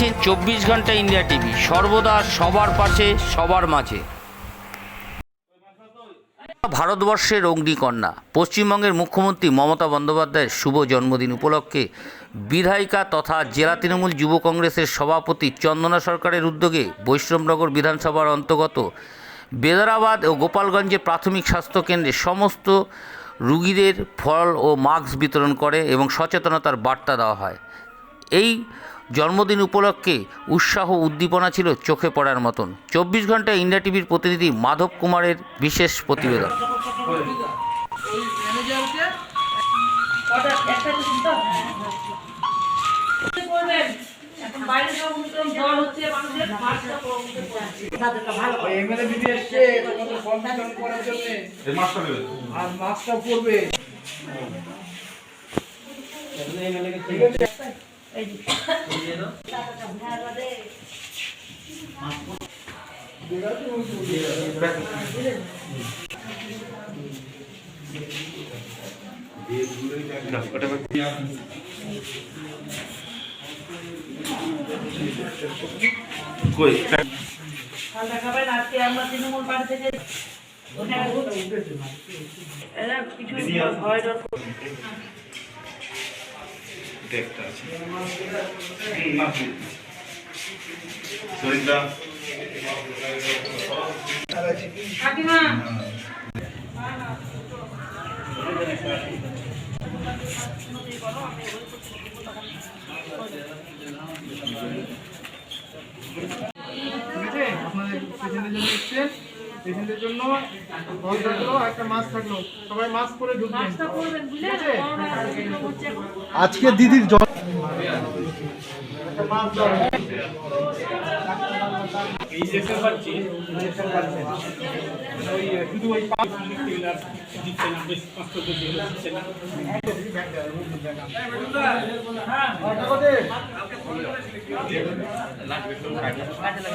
দেখছেন চব্বিশ ঘণ্টা ইন্ডিয়া টিভি। সর্বদা সবার পাশে, সবার মাঝে। ভারতবর্ষের অগ্নিকন্যা। পশ্চিমবঙ্গের মুখ্যমন্ত্রী মমতা বন্দ্যোপাধ্যায়ের শুভ জন্মদিন উপলক্ষে বিধায়িকা তথা জেলা তৃণমূল যুব কংগ্রেসের সভাপতি চন্দনা সরকারের উদ্যোগে বৈষ্ণবনগর বিধানসভার অন্তর্গত বেদারাবাদ ও গোপালগঞ্জের প্রাথমিক স্বাস্থ্যকেন্দ্রে সমস্ত রুগীদের ফল ও মাস্ক বিতরণ করে এবং সচেতনতার বার্তা দেওয়া হয়। এই জন্মদিন উপলক্ষে উৎসাহ উদ্দীপনা ছিল চোখে পড়ার মতন। চব্বিশ ঘণ্টা ইন্ডিয়া টিভির প্রতিনিধি মাধব কুমারের বিশেষ প্রতিবেদন। এখন বাইরে কই ঠান্ডা খাবেন আজকে আমরা তৃণমূল পার্টি থেকে কিছু ভয় ডর। একটা আছে। শরীরটা কাকিমা আপনাদের পেশেন্টের জন্য এসছে পেশেন্টের জন্য ফল থাকল একটা মাস্ক থাকল। সবাই মাস্ক পরে ঢুকবেন। আজকে দিদির মাস্ক পাচ্ছি ইনজেকশন পাচ্ছেন ওই শুধু ওই পাঁচ না বেশ। না বললাম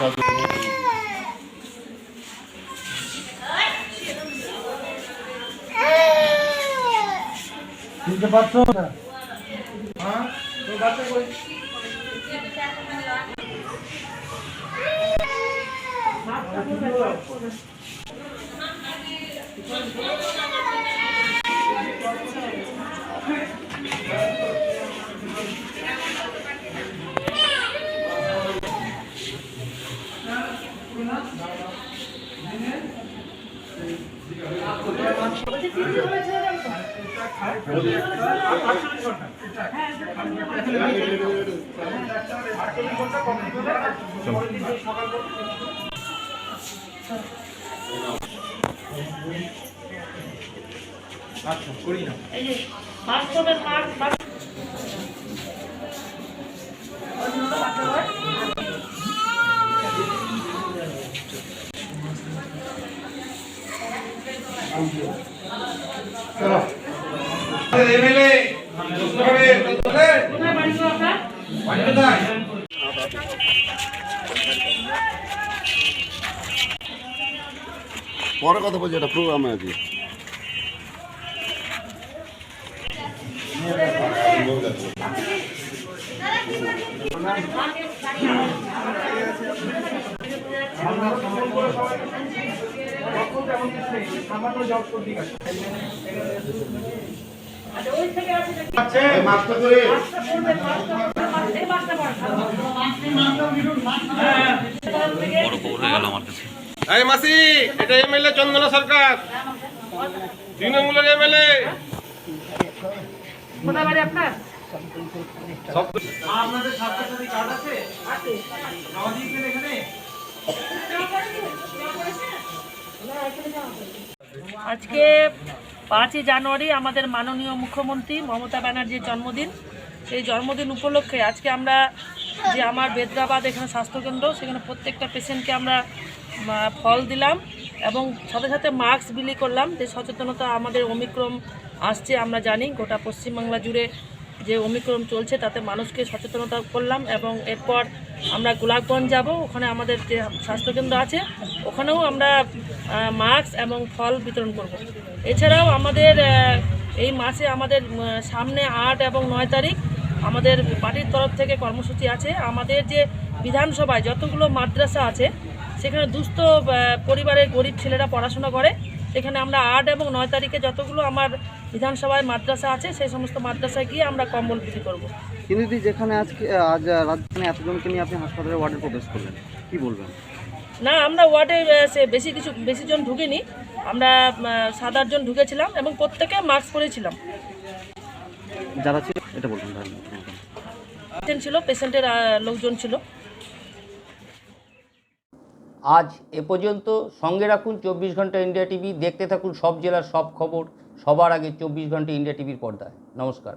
kadronu Şimdi baksana orada. Ha? Dur baksana koy. Ne yaptın? আচ্ছা করি না এই যে পরবেন মাস্ক মাস্ক ওই জন্য বাচ্চা হয়। এমএলএ? পরে কথা বলছি একটা প্রোগ্রামে আছি সামান্য জব করতে মাসি এটা এমএলএ চন্দনা সরকার তৃণমূলের এমএলএ কোথায় বাড়ি আপনার? আপনাদের স্বাস্থ্যসাথী কার্ড আছে জমা দিয়েছেন এখানে আজকে পাঁচই জানুয়ারি আমাদের মাননীয় মুখ্যমন্ত্রী মমতা ব্যানার্জির জন্মদিন। সেই জন্মদিন উপলক্ষে আজকে আমরা যে আমার বেদরাবাদ এখানে স্বাস্থ্যকেন্দ্র, সেখানে প্রত্যেকটা পেশেন্টকে আমরা ফল দিলাম এবং সাথে সাথে মাস্ক বিলি করলাম। যে সচেতনতা আমাদের অমিক্রম আসছে, আমরা জানি গোটা পশ্চিমবাংলা জুড়ে যে অমিক্রম চলছে, তাতে মানুষকে সচেতনতা করলাম এবং এরপর আমরা গোলাপগঞ্জ যাব, ওখানে আমাদের যে স্বাস্থ্যকেন্দ্র আছে, ওখানেও আমরা মাস্ক এবং ফল বিতরণ করব। এছাড়াও আমাদের এই মাসে আমাদের সামনে আট এবং নয় তারিখ আমাদের পার্টির তরফ থেকে কর্মসূচি আছে। আমাদের যে বিধানসভায় যতগুলো মাদ্রাসা আছে সেখানে দুস্থ পরিবারের গরিব ছেলেরা পড়াশোনা করে। সেখানে আমরা আট এবং নয় তারিখে যতগুলো আমার বিধানসভায় মাদ্রাসা আছে সেই সমস্ত মাদ্রাসায় গিয়ে আমরা কম্বল বিক্রি করব। কিন্তু যেখানে আজকে আজ রাজধানী এতজনকে নিয়ে আপনি হাসপাতালের ওয়ার্ডে প্রবেশ করলেন কি বলবেন? না আমরা ওয়ার্ডে সে বেশি কিছু বেশি জন ঢুকিনি। আমরা সাত আটজন ঢুকেছিলাম এবং প্রত্যেকে মাস্ক পরেছিলাম। যারা ছিল এটা বলুন পেশেন্ট ছিল পেশেন্টের লোকজন ছিল। আজ এ পর্যন্ত সঙ্গে রাখুন চব্বিশ ঘণ্টা ইন্ডিয়া টিভি দেখতে থাকুন সব জেলার সব খবর সবার আগে চব্বিশ ঘণ্টা ইন্ডিয়া টিভির পর্দায়। নমস্কার।